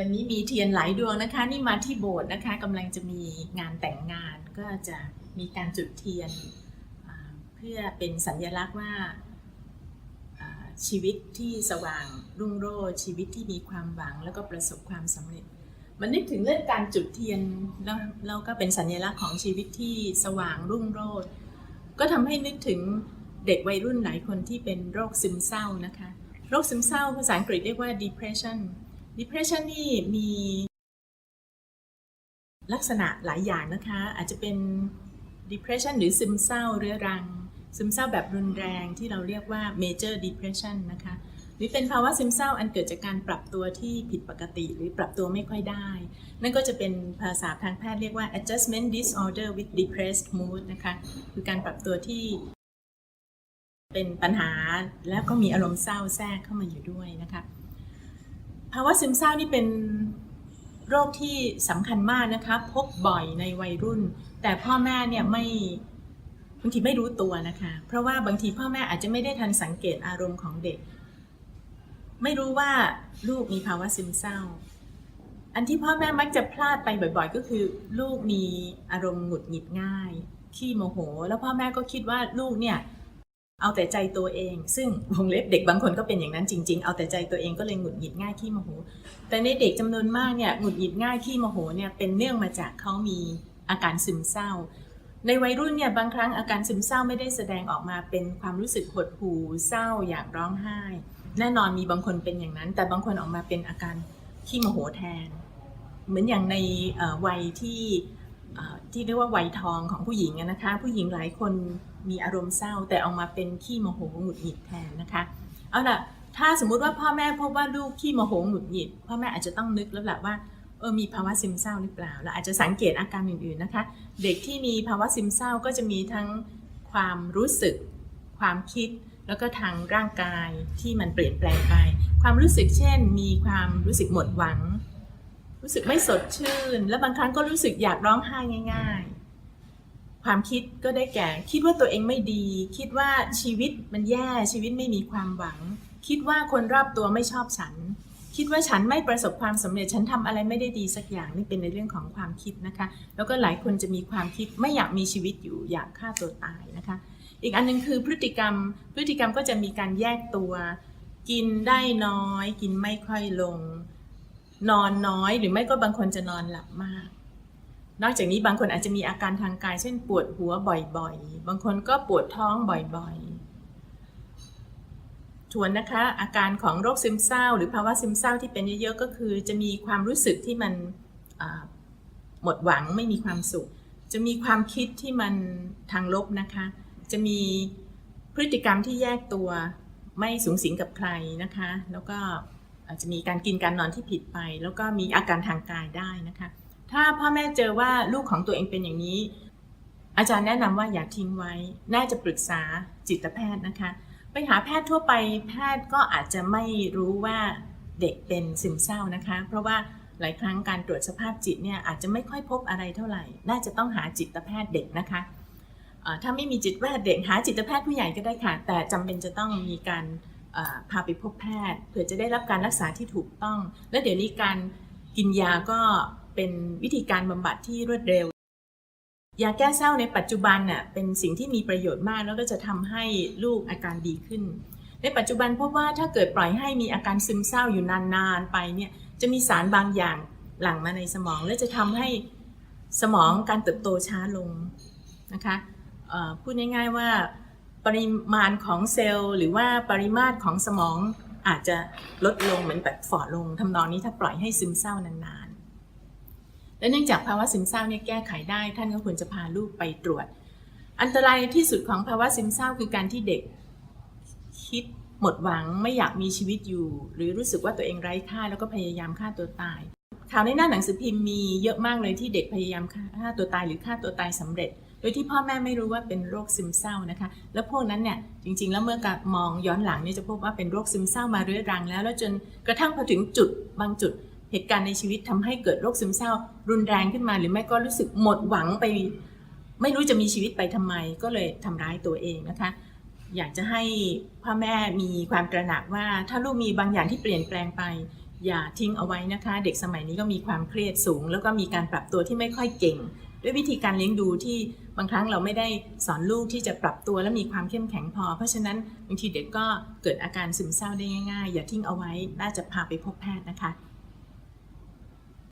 วันนี้มีเทียนหลายดวงนะคะ นี่มาที่โบสถ์นะคะกำลังจะมีงานแต่งงานก็จะมีการจุดเทียนเพื่อเป็นสัญลักษณ์ว่าชีวิตที่สว่างรุ่งโรจน์ชีวิตที่มีความหวังแล้วก็ประสบความสำเร็จ มันนึกถึงเรื่องการจุดเทียนแล้วแล้วก็เป็นสัญลักษณ์ของชีวิตที่สว่างรุ่งโรจน์ก็ทำให้นึกถึงเด็กวัยรุ่นหลายคนที่เป็นโรคซึมเศร้านะคะ โรคซึมเศร้าภาษาอังกฤษเรียกว่า depression depression นี่มีลักษณะหลายอย่างนะคะ อาจจะเป็น depression หรือซึมเศร้าเรื้อรัง ซึมเศร้าแบบรุนแรงที่เราเรียกว่า major depression นะคะ หรือเป็นภาวะซึมเศร้าอันเกิดจากการปรับตัวที่ผิดปกติ หรือปรับตัวไม่ค่อยได้ นั่นก็จะเป็นภาษาทางแพทย์เรียกว่า adjustment disorder with depressed mood นะคะ คือการปรับตัวที่เป็นปัญหาแล้วก็มีอารมณ์เศร้าแทรกเข้ามาอยู่ด้วยนะคะ ภาวะซึมเศร้านี่เป็นโรคที่สำคัญมากนะคะ พบบ่อยในวัยรุ่น แต่พ่อแม่เนี่ยไม่บางทีไม่รู้ตัวนะคะ เพราะว่าบางทีพ่อแม่อาจจะไม่ได้ทันสังเกตอารมณ์ของเด็ก ไม่รู้ว่าลูกมีภาวะซึมเศร้า อันที่พ่อแม่มักจะพลาดไปบ่อยๆ ก็คือ ลูกมีอารมณ์หงุดหงิดง่ายขี้โมโห แล้วพ่อแม่ก็คิดว่าลูกเนี่ย เอาแต่ใจตัวเอง ซึ่งวงเล็บเด็กบางคนก็เป็นอย่างนั้นจริง ๆ เอาแต่ใจตัวเองก็เลยหงุดหงิดง่ายขี้โมโห แต่ในเด็กจำนวนมากเนี่ยหงุดหงิดง่ายขี้โมโหเนี่ยเป็นเนื่องมาจากเขามีอาการซึมเศร้า ในวัยรุ่นเนี่ยบางครั้งอาการซึมเศร้าไม่ได้แสดงออกมาเป็นความรู้สึกหดหู่เศร้าอยากร้องไห้ แน่นอนมีบางคนเป็นอย่างนั้น แต่บางคนออกมาเป็นอาการขี้โมโหแทน เหมือนอย่างในวัยที่ ที่เรียกว่าวัยทองของผู้หญิงนะคะ ผู้หญิงหลายคนมีอารมณ์เศร้า แต่ออกมาเป็นขี้โมโหหงุดหงิดแทนนะคะเอาล่ะถ้าสมมุติว่าพ่อแม่พบว่าลูกขี้โมโหหงุดหงิดพ่อแม่อาจจะต้องนึกแล้วแหละว่าเออมีภาวะซึมเศร้าหรือเปล่าแล้วอาจจะสังเกตอาการอื่นๆนะคะ เด็กที่มีภาวะซึมเศร้าก็จะมีทั้งความรู้สึก ความคิดแล้วก็ทางร่างกายที่มันเปลี่ยนแปลงไป ความรู้สึกเช่น มีความรู้สึกหมดหวัง รู้สึกไม่สดชื่น และบางครั้งก็รู้สึกอยากร้องไห้ง่าย ๆ ความคิดก็ได้แก่ คิดว่าตัวเองไม่ดี คิดว่าชีวิตมันแย่ชีวิตไม่มีความหวัง คิดว่าคนรอบตัวไม่ชอบฉัน คิดว่าฉันไม่ประสบความสำเร็จฉันทำอะไรไม่ได้ดีสักอย่างนี่เป็นในเรื่องของความคิดนะคะ แล้วก็หลายคนจะมีความคิดไม่อยากมีชีวิตอยู่อยากฆ่าตัวตายนะคะ อีกอันหนึงคือพฤติกรรม พฤติกรรมก็จะมีการแยกตัว กินได้น้อย กินไม่ค่อยลง นอนน้อยหรือไม่ก็บางคนจะนอนหลับมาก นอกจากนี้บางคนอาจจะมีอาการทางกาย เช่นปวดหัวบ่อยๆ บางคนก็ปวดท้องบ่อยๆ ทวนนะคะ อาการของโรคซึมเศร้า หรือภาวะซึมเศร้าที่เป็นเยอะๆ ก็คือ จะมีความรู้สึกที่มันหมดหวังไม่มีความสุข จะมีความคิดที่มันทางลบนะคะ จะมีพฤติกรรมที่แยกตัวไม่สูงสิงกับใครนะคะ แล้วก็ อาจจะมีการกินการนอนที่ผิดไป แล้วก็มีอาการทางกายได้นะคะ ถ้าพ่อแม่เจอว่าลูกของตัวเองเป็นอย่างนี้ อาจารย์แนะนำว่าอย่าทิ้งไว้ น่าจะปรึกษาจิตแพทย์นะคะ ไปหาแพทย์ทั่วไปแพทย์ก็อาจจะไม่รู้ว่าเด็กเป็นซึมเศร้านะคะ เพราะว่าหลายครั้งการตรวจสภาพจิตเนี่ยอาจจะไม่ค่อยพบอะไรเท่าไหร่ น่าจะต้องหาจิตแพทย์เด็กนะคะถ้าไม่มีจิตแพทย์เด็กหาจิตแพทย์ผู้ใหญ่ก็ได้ค่ะ แต่จำเป็นจะต้องมีการ พาไปพบแพทย์เพื่อจะได้รับการรักษาที่ถูกต้อง และเดี๋ยวนี้การกินยาก็เป็นวิธีการบำบัดที่รวดเร็ว ยาแก้เศร้าในปัจจุบันน่ะเป็นสิ่งที่มีประโยชน์มากแล้วก็จะทำให้ลูกอาการดีขึ้น ในปัจจุบันพบว่าถ้าเกิดปล่อยให้มีอาการซึมเศร้าอยู่นานๆไปเนี่ยจะมีสารบางอย่างหลั่งมาในสมอง และจะทำให้สมองการเติบโตช้าลงนะคะพูดง่ายๆว่า ปริมาณของเซลล์หรือว่าปริมาตรของสมองอาจจะลดลงเหมือนแบบฝ่อลงทำนองนี้ถ้าปล่อยให้ซึมเศร้านานๆ และเนื่องจากภาวะซึมเศร้าเนี่ยแก้ไขได้ ท่านก็ควรจะพาลูกไปตรวจ อันตรายที่สุดของภาวะซึมเศร้าคือการที่เด็ก คิดหมดหวังไม่อยากมีชีวิตอยู่ หรือรู้สึกว่าตัวเองไร้ค่าแล้วก็พยายามฆ่าตัวตายข่าวในหน้าหนังสือพิมพ์มีเยอะมากเลยที่เด็กพยายามฆ่าตัวตายหรือฆ่าตัวตายสำเร็จ โดยที่พ่อแม่ไม่รู้ว่าเป็นโรคซึมเศร้านะคะ แล้วพวกนั้นเนี่ยจริง ๆ แล้วเมื่อการมองย้อนหลังเนี่ยจะพบว่าเป็นโรคซึมเศร้ามาเรื้อรังแล้ว แล้วจนกระทั่งพอถึงจุดบางจุดเหตุการณ์ในชีวิตทำให้เกิดโรคซึมเศร้า รุนแรงขึ้นมา หรือไม่ก็รู้สึกหมดหวังไป ไม่รู้จะมีชีวิตไปทำไม ก็เลยทำร้ายตัวเองนะคะ อยากจะให้พ่อแม่มีความตระหนักว่า ถ้าลูกมีบางอย่างที่เปลี่ยนแปลงไป อย่าทิ้งเอาไว้นะคะ เด็กสมัยนี้ก็มีความเครียดสูง แล้วก็มีการปรับตัวที่ไม่ค่อยเก่ง ด้วยวิธีการเลี้ยงดูที่บางครั้งเราไม่ได้สอนลูกที่จะปรับตัวและมีความเข้มแข็งพอ เพราะฉะนั้นบางทีเด็กก็เกิดอาการซึมเศร้าได้ง่ายๆ อย่าทิ้งเอาไว้น่าจะพาไปพบแพทย์นะคะ